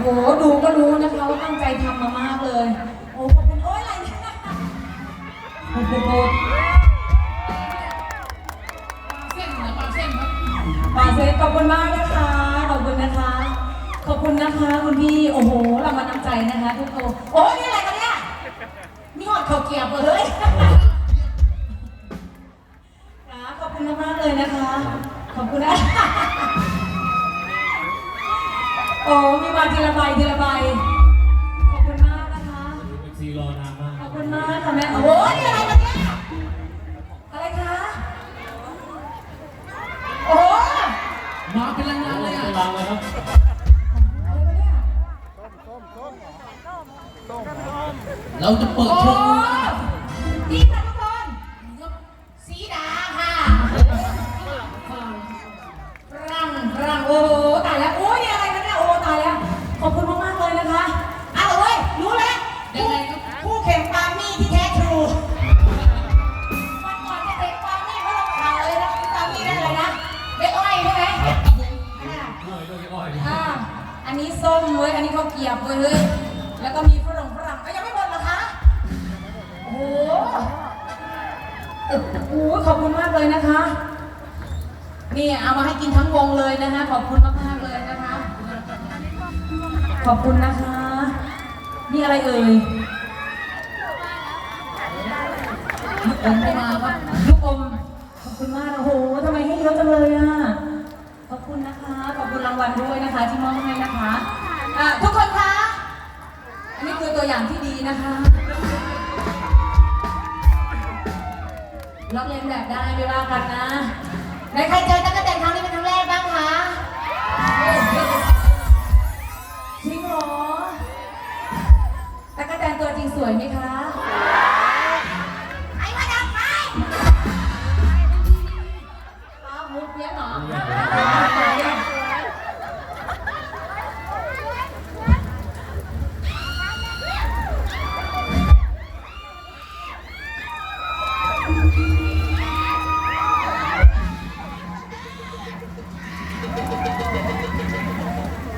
โหดูก็รู้นะคะว่าตั้งใจทำมามากเลย โอ้ขอบคุณโอ้ยอะไรเนี่ยโอ้โหเส้นนะปลาเส้นครับปาเซขอบคุณมากนะคะ ขอบคุณนะคะ ขอบคุณนะคะคุณพี่ โอ้โหเรามาน้ำใจนะคะทุกคนโอ้ยนี่อะไรกันเนี่ยนี่หอดข้าเกรียบเลยครับขอบคุณมากๆเลยนะคะ ขอบคุณนะ โอ้มีมาทีละใบทีละใบ ขอบคุณมากนะคะเอฟซีรอนานมากขอบคุณมากค่ะแม่ โอ้ยนี่อะไรกันเนี่ย อะไรคะ โอ้มาเป็นลังๆเลยไม่อะล้างเลยครับอะไรวะเนี่ย เราจะเปิดโอ้โชว์ นี้ส้มเว้ย อันนี้ข้าวเกียบเว้ยเฮ้ย แล้วก็มีฝรั่งฝรั่งก็ยังไม่หมดเหรอคะ โอ้โหโอ้โหขอบคุณมากเลยนะคะ นี่เอามาให้กินทั้งวงเลยนะคะ ขอบคุณมากมากๆเลยนะคะ ขอบคุณนะคะ นี่อะไรเอ่ยลูกอมก็มาครับลูกอม ขอบคุณมากโอ้โหทำไมให้เยอะจังเลยอะ ขอบคุณนะคะ คุณรางวัลด้วยนะคะ ที่มอบให้นะคะอะทุกคนคะอันนี้คือตัวอย่างที่ดีนะคะลอกเลียนแบบได้ไม่ว่ากันนะไหนใครเจอตั๊กแตนครั้งนี้เป็นครั้งแรกบ้างคะจริงเหรอตั๊กแตนตัวจริงสวยไหมคะ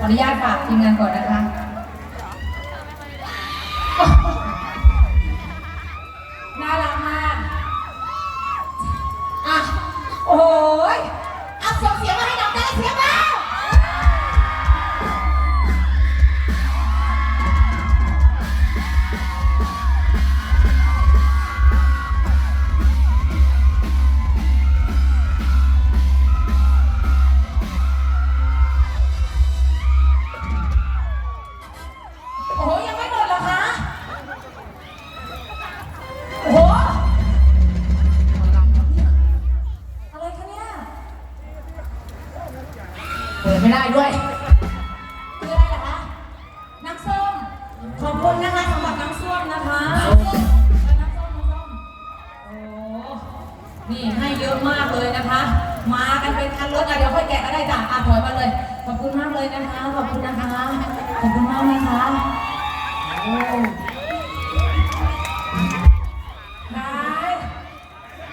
ออนุญาตฝากทีมงานก่อนนะคะ เปิดไม่ได้ด้วย คืออะไรเหรอคะน้ำส้ม ขอบคุณนะคะสำหรับน้ำส้มนะคะน้ำส้มน้ำส้มน้ำส้มโอ้นี่ให้เยอะมากเลยนะคะ มากันเป็นคันรถอะเดี๋ยวค่อยแกะก็ได้จ้ะอะถอยมาเลย ขอบคุณมากเลยนะคะ ขอบคุณนะคะ ขอบคุณมากนะคะโอ้ได้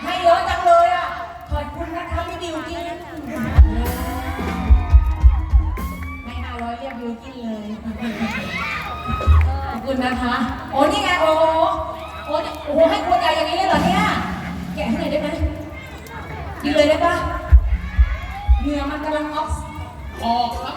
ให้เยอะจังเลยอะขอบคุณนะคะพี่บิวกิ ห้าร้อยเรียกบิวกินเลย ขอบคุณนะคะ โอ้นี่ไงโอ้โอ้โอ้โหให้คนใหญ่อย่างนี้เลยเหรอเนี่ย แกะให้หน่อยได้ไหมกินเลยได้ปะเหงื่อมันกำลังออกออกครับ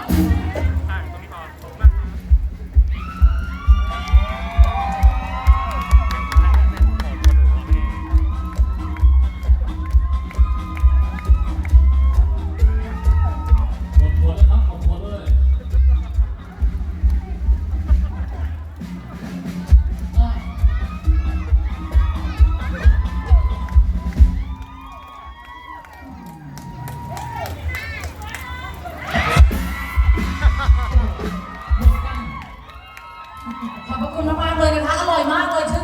เลยนะคะ อร่อยมากเลยชื่อ